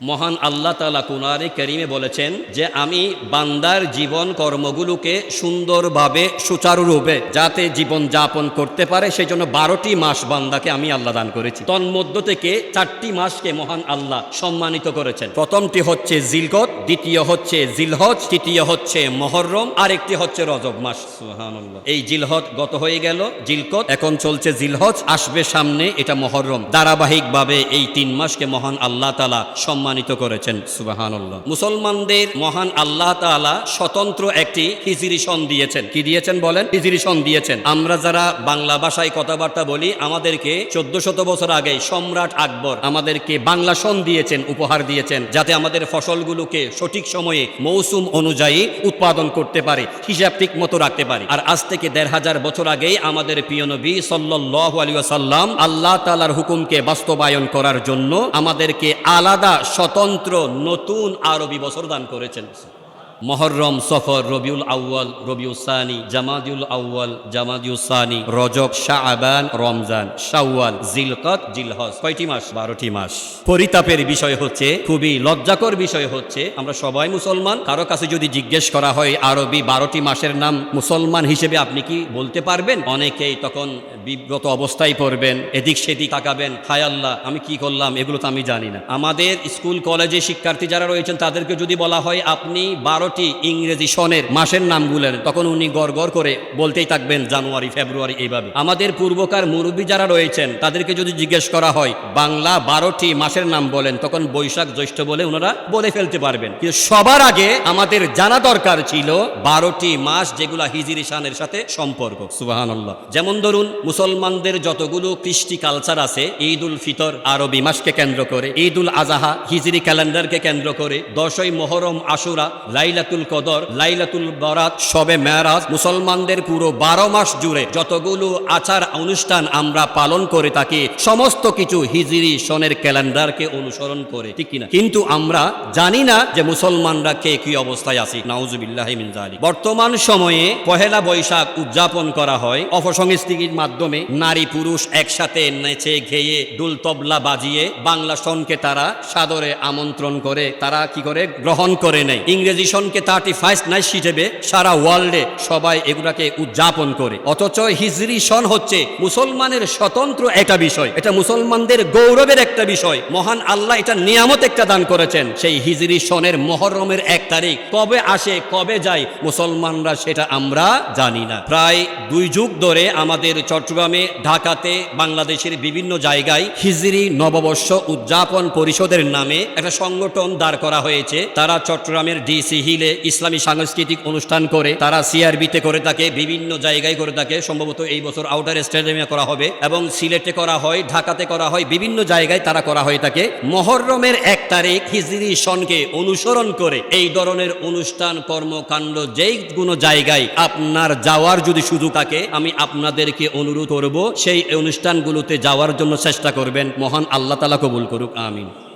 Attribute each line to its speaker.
Speaker 1: মহান আল্লাহ তালা কুনারে করিমে বলেছেন যে আমি বান্দার জীবন কর্মগুলোকে সুন্দরভাবে সুচারুরূপে যাতে জীবন যাপন করতে পারে সেই জন্য বারোটি মাস বান্দাকে আমি আল্লাহ দান করেছি। তন্মধ্য থেকে চারটি মাসকে মহান আল্লাহ সম্মানিত করেছেন। প্রথমটি হচ্ছে জিলকত, দ্বিতীয় হচ্ছে জিলহজ, তৃতীয় হচ্ছে মহরম, আরেকটি হচ্ছে রজব মাস। এই জিলহজ গত হয়ে গেল, জিলকত, এখন চলছে জিলহজ, আসবে সামনে এটা মহরম। ধারাবাহিকভাবে এই তিন মাসকে মহান আল্লাহ তালা সম্মানিত করেছেন সুবাহান্লাহ মুসলমানদের মহান আল্লাহ তালা স্বতন্ত্র একটি হিজিরি সন দিয়েছেন। কি দিয়েছেন বলেন? হিজিরি সন দিয়েছেন। আমরা যারা বাংলা ভাষায় কথাবার্তা বলি, আমাদেরকে চোদ্দ শত বছর আগে সম্রাট আকবর আমাদেরকে বাংলা সন দিয়েছেন, উপহার দিয়েছেন, যাতে আমাদের ফসলগুলোকে সঠিক সময়ে, মৌসুম অনুযায়ী উৎপাদন করতে পারে, হিসাব ঠিক মতো রাখতে পারে। আর আজ থেকে দেড় হাজার বছর আগেই আমাদের প্রিয় নবী সাল্লাহ সাল্লাম আল্লাহ তালার হুকুমকে বাস্তবায়ন করার জন্য আমাদেরকে আলাদা স্বতন্ত্র নতুন আরবি বছর দান করেছেন। মহরম, সফর, রবিউল আউ্য়াল রবিউল সানি, জামাদিউল আউ্য়াল জামাদিউল সানি, রজব শাহবান রমজান, শাওয়াল, জিলকত, জিলহজ। কয়টি মাস? বারোটি মাস। পরিতাপের বিষয় হচ্ছে, খুবই লজ্জাকর বিষয় হচ্ছে, আমরা সবাই মুসলমান। কারও কাছে যদি জিজ্ঞেস করা হয়, আরবি বারোটি মাসের নাম মুসলমান হিসেবে আপনি কি বলতে পারবেন? অনেকেই তখন বিব্রত অবস্থায় পড়বেন, এদিক সেদিক তাকাবেন, হায় আল্লাহ, আমি কি করলাম? এগুলো তো আমি জানি না। আমাদের স্কুল, কলেজে শিক্ষার্থী যারা রয়েছেন, তাদেরকে যদি বলা হয়, আপনি বারোটি ইংরেজি সনের মাসের নাম গুলেন তখন উনি গড় গড় করে বলতেই থাকবেন, জানুয়ারি, ফেব্রুয়ারি, এইভাবে। আমাদের পূর্বকার মুরব্বী যারা রয়েছেন, তাদেরকে যদি জিজ্ঞেস করা হয়, বাংলা বারোটি মাসের নাম বলেন, তখন বৈশাখ জ্যৈষ্ঠ বলে ওনারা বলে ফেলতে পারবেন। কিন্তু সবার আগে আমাদের জানা দরকার ছিল বারোটি মাস যেগুলা হিজিরি শানের সাথে সম্পর্ক। সুবাহান যেমন ধরুন, মুসলমানদের যতগুলো কৃষ্টি কালচার আছে ঈদ উল ফিতর আরবি মাসকে কেন্দ্র করে ঈদ উল আজাহা হিজরি ক্যালেন্ডারকে কেন্দ্র করে, দশই মোহরম আশুরা লাইলাতুল কদর, লাইলাতুল বরাত সবে মেয়ারাজ, মুসলমানদের পুরো বারো মাস জুড়ে যতগুলো আচার অনুষ্ঠান আমরা পালন করে থাকি, সমস্ত কিছু হিজরি সনের ক্যালেন্ডারকে অনুসরণ করে, ঠিক কিনা? কিন্তু আমরা জানি না যে মুসলমানরা কে কি অবস্থায় আছি। নাউজুবিল্লাহ মিন বর্তমান সময়ে পহেলা বৈশাখ উদযাপন করা হয়। অপসংস্কৃতির মাধ্যমে নারী পুরুষ একসাথে নেচে ঘেয়ে দুল তবলা বাজিয়ে বাংলা সনকে তারা সাদরে আমন্ত্রণ করে, তারা কি করে? গ্রহণ করে নেয়। ইংরেজি সনকে থার্টি ফার্স্ট নাইট হিসেবে সারা ওয়ার্ল্ডে সবাই এগুলাকে উদযাপন করে। অথচ হিজরি সন হচ্ছে মুসলমানের স্বতন্ত্র একটা বিষয়। এটা মুসলমানদের গৌরবের একটা বিষয়। মহান আল্লাহ এটা নিয়ামত একটা দান করেছেন। সেই হিজরি সনের মহরমের এক তারিখ কবে আসে, কবে যায়, মুসলমানরা সেটা আমরা জানি না। প্রায় দুই যুগ ধরে আমাদের চট্টগ্রামে, ঢাকাতে, বাংলাদেশের বিভিন্ন জায়গায় হিজরি নববর্ষ উদযাপন পরিষদের নামে একটা সংগঠন দাঁড় করা হয়েছে। তারা চট্টগ্রামের ডিসি হিলে ইসলামী সাংস্কৃতিক অনুষ্ঠান করে, তারা সিআরবিতে করে থাকে, বিভিন্ন জায়গায় করে থাকে। সম্ভবত এই বছর আউটার স্টেডিয়ামে করা হবে এবং সিলেটে করা হয়, ঢাকাতে করা হয়, বিভিন্ন জায়গায় তারা করা হয়ে থাকে। মহরমের এক তারিখ হিজরি সনকে অনুসরণ করে এই ধরনের অনুষ্ঠান, কর্মকাণ্ড যেই কোনো জায়গায় আপনার যাওয়ার যদি সুযোগ থাকে, আমি আপনাদেরকে অনুরোধ করব, সেই অনুষ্ঠানগুলোতে যাওয়ার জন্য চেষ্টা করবেন। মহান আল্লাহ তালা কবুল করুক, আমিন।